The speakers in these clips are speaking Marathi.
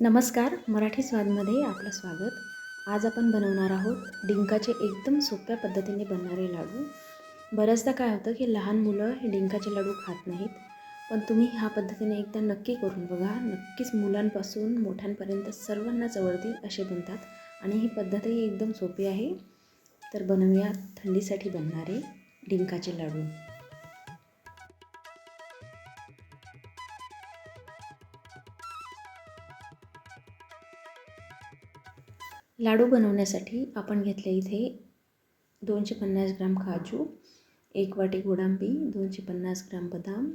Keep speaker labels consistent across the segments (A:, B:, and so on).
A: नमस्कार मराठी स्वादमध्ये आपलं स्वागत. आज आपण बनवणार आहोत डिंकाचे एकदम सोप्या पद्धतीने बनणारे लाडू. बऱ्याचदा काय होतं की लहान मुलं हे डिंकाचे लाडू खात नाहीत पण तुम्ही ह्या पद्धतीने एकदा नक्की करून बघा. नक्कीच मुलांपासून मोठ्यांपर्यंत सर्वांनाच आवडतील असे बनतात आणि ही पद्धतही एकदम सोपी आहे. तर बनवूया थंडीसाठी बनणारे डिंकाचे लाडू. लाडू बनवण्यासाठी आपण घेतले इथे दोनशे पन्नास ग्राम काजू एक वाटी गोडांबी दोनशे पन्नास ग्राम बदाम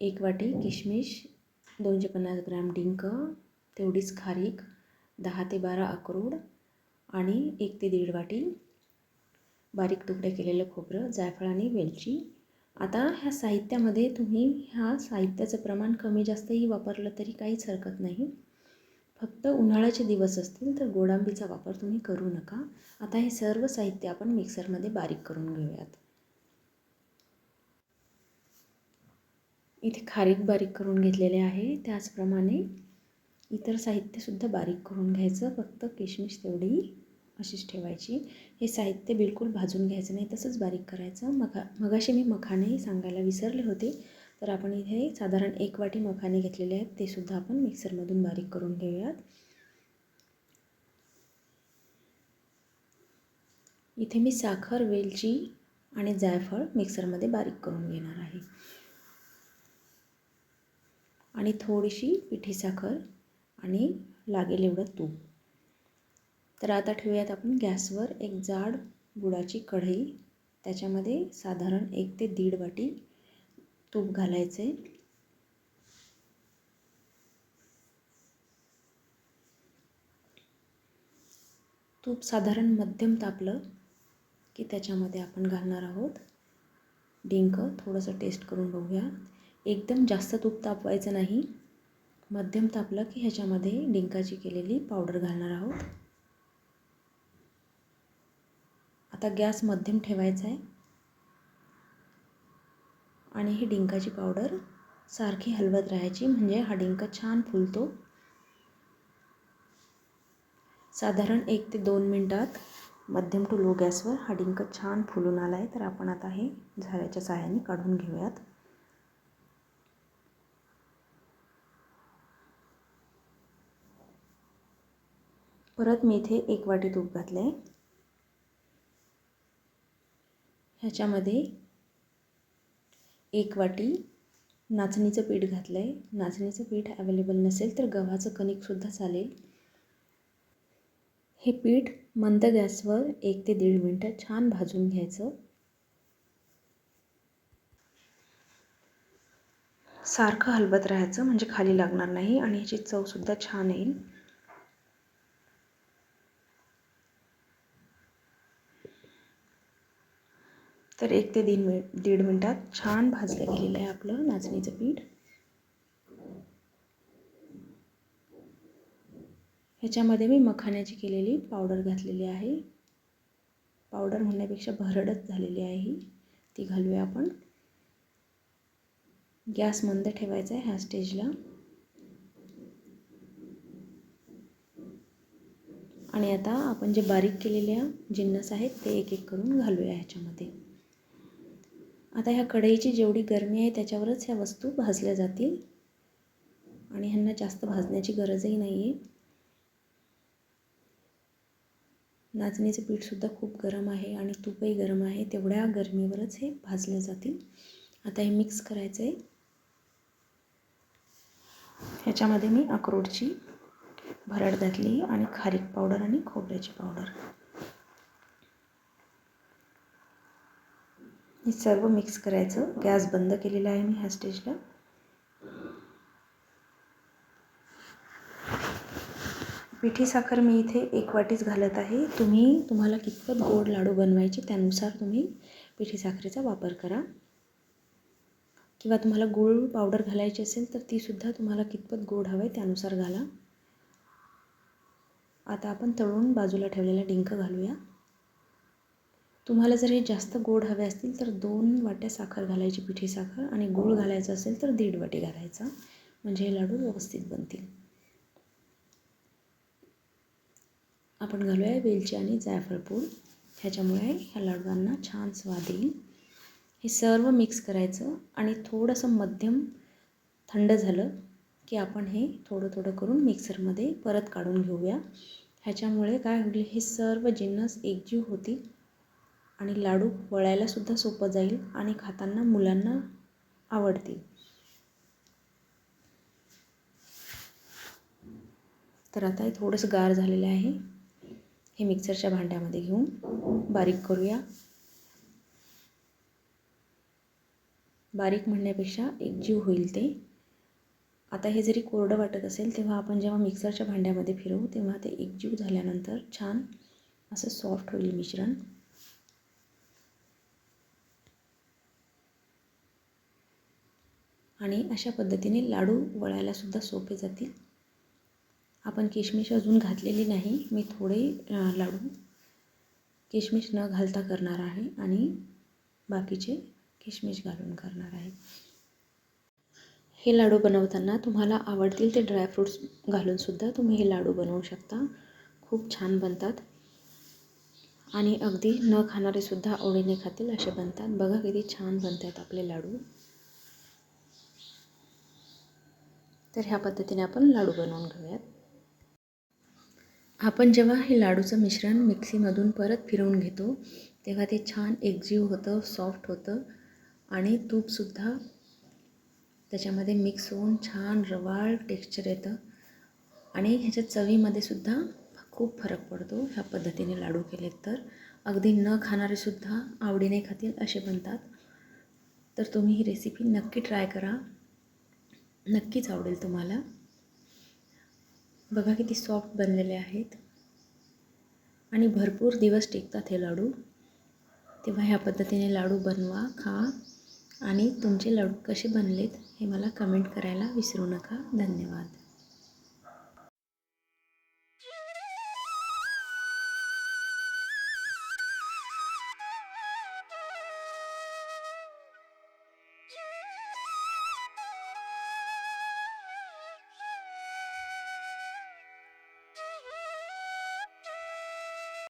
A: एक वाटी किशमिश दोनशे पन्नास ग्राम डिंक तेवढीच खारीक दहा ते बारा अक्रोड आणि एक ते दीड वाटी बारीक तुकडे केलेलं खोबरं जायफळ आणि वेलची. आता ह्या साहित्यामध्ये तुम्ही ह्या साहित्याचं प्रमाण कमी जास्तही वापरलं तरी काहीच हरकत नाही. फक्त उन्हाळ्याचे दिवस असतील तर गोडांबीचा वापर तुम्ही करू नका. आता हे सर्व साहित्य आपण मिक्सरमध्ये बारीक करून घेऊयात. इथे खारीक बारीक करून घेतलेले आहे. त्याचप्रमाणे इतर साहित्यसुद्धा बारीक करून घ्यायचं. फक्त किशमिश तेवढी अशीच ठेवायची. हे साहित्य बिलकुल भाजून घ्यायचं नाही तसंच बारीक करायचं. मखा मगाशी मी मखानेही सांगायला विसरले होते. तर आपण इथे साधारण एक वाटी मखाने घेतलेले आहेत. ते सुद्धा आपण मिक्सरमधून बारीक करून घेऊयात. इथे मी साखर वेलची आणि जायफळ मिक्सरमध्ये बारीक करून घेणार आहे. आणि थोडीशी पिठी साखर आणि लागेल एवढं तूप. तर आता ठेवूयात आपण गॅसवर एक जाड बुडाची कढई. त्याच्यामध्ये साधारण एक ते दीड वाटी तूप घालायचे. तूप साधारण मध्यम तापलं की त्याच्यामध्ये आपण घालणार आहोत. डिंक थोडंसं टेस्ट करून बघूया. एकदम जास्त तूप तापवायचं नाही. मध्यम तापलं की ह्याच्यामध्ये डिंकाची केलेली पावडर घालणार आहोत. आता गॅस मध्यम ठेवायचा आहे. आणि ही डिंकाची पावडर सारखी हलवत राहायची. म्हणजे हा डिंक छान फुलतो. साधारण एक ते दोन मिनटात मध्यम टू लो गॅसवर हा डिंक छान फुलून आला आहे तर आपण आता हे झाऱ्याच्या सहाय्याने काढून घेऊयात. परत मी इथे एक वाटी तूप घातलं आहे ह्याच्यामध्ये एक वाटी नाचणीचं पीठ घातलं आहे नाचणीचं पीठ अवेलेबल नसेल तर गव्हाचं कणिकसुद्धा चालेल. हे पीठ मंद गॅसवर एक ते दीड मिनटं छान भाजून घ्यायचं. सारखं हलवत राहायचं म्हणजे खाली लागणार नाही आणि ह्याची चवसुद्धा छान येईल. तर एक ते दीड मिनिट दीड मिनटात छान भाजलं गेलेलं आहे आपलं नाचणीचं पीठ. ह्याच्यामध्ये मी मखाण्याची केलेली पावडर घातलेली आहे. पावडर म्हणण्यापेक्षा भरडच झालेली आहे ही. ती घालूया आपण. गॅस मंद ठेवायचा आहे ह्या स्टेजला. आणि आता आपण जे बारीक केलेल्या जिन्नस आहेत ते एक एक करून घालूया ह्याच्यामध्ये. आता ह्या कढईची जेवढी गरमी आहे त्याच्यावरच ह्या वस्तू भाजल्या जातील. आणि ह्यांना जास्त भाजण्याची गरजही नाही आहे नाचणीचं पीठसुद्धा खूप गरम आहे आणि तूपही गरम आहे तेवढ्या गरमीवरच हे भाजले जातील. आता हे मिक्स करायचं आहे ह्याच्यामध्ये मी अक्रोडची भरड घातली आणि खारीक पावडर आणि खोबऱ्याची पावडर. हे सर्व मिक्स करायचं. गॅस बंद केलेला आहे मी ह्या स्टेजला पिठी साखर मी इथे एक वाटीच घालत आहे. तुम्ही तुम्हाला कितपत गोड लाडू बनवायचे त्यानुसार तुम्ही पिठी साखरेचा वापर करा. किंवा तुम्हाला गूळ पावडर घालायची असेल तर तीसुद्धा तुम्हाला कितपत गोड हवं आहे त्यानुसार घाला. आता आपण तळून बाजूला ठेवलेला डिंक घालूया. तुम्हाला जर हे जास्त गोड हवे असतील तर दोन वाट्या साखर घालायची पिठी साखर आणि गूळ घालायचं असेल तर दीड वाटी घालायचा. म्हणजे हे लाडू व्यवस्थित बनतील. आपण घालूया वेलची आणि जायफळपूड ह्याच्यामुळे ह्या लाडवांना छान स्वाद येईल. हे सर्व मिक्स करायचं आणि थोडंसं मध्यम थंड झालं की आपण हे थोडं थोडं करून मिक्सरमध्ये परत काढून घेऊया. ह्याच्यामुळे काय होईल हे सर्व जिन्नस एकजीव होतील. आणि लाडू वळायलासुद्धा सोपं जाईल आणि खाताना मुलांना आवडतील. तर आता हे थोडंसं गार झालेलं आहे. हे मिक्सरच्या भांड्यामध्ये घेऊन बारीक करूया. बारीक म्हणण्यापेक्षा एकजीव होईल ते. आता हे जरी कोरडं वाटत असेल तेव्हा आपण जेव्हा मिक्सरच्या भांड्यामध्ये फिरवू तेव्हा ते एकजीव झाल्यानंतर छान असं सॉफ्ट होईल मिश्रण. आणि अशा पद्धतीने लाडू वळायलासुद्धा सोपे जातील. आपण किशमिश अजून घातलेली नाही. मी थोडे लाडू किशमिश न घालता करणार आहे आणि बाकीचे किशमिश घालून करणार आहे. हे लाडू बनवताना तुम्हाला आवडतील ते ड्रायफ्रूट्स घालूनसुद्धा तुम्ही हे लाडू बनवू शकता. खूप छान बनतात. आणि अगदी न खाणारेसुद्धा आवडीने खातील असे बनतात. बघा किती छान बनतात आपले लाडू. तर ह्या पद्धतीने आपण लाडू बनवून घेऊयात. आपण जेव्हा हे लाडूचं मिश्रण मिक्सीमधून परत फिरवून घेतो तेव्हा ते छान एकजीव होतं सॉफ्ट होतं आणि तूपसुद्धा त्याच्यामध्ये मिक्स होऊन छान रवाळ टेक्स्चर येतं आणि ह्याच्या चवीमध्ये सुद्धा खूप फरक पडतो. ह्या पद्धतीने लाडू केलेत तर. अगदी न खाणारेसुद्धा आवडीने खातील असे बनतात. तर तुम्ही ही रेसिपी नक्की ट्राय करा. नक्कीच आवडेल तुम्हाला. बघा किती सॉफ्ट बनलेले आहेत. आणि भरपूर दिवस टिकतात हे लाडू. तेव्हा ह्या पद्धतीने लाडू बनवा खा आणि तुमचे लाडू कसे बनलेत हे मला कमेंट करायला विसरू नका. धन्यवाद.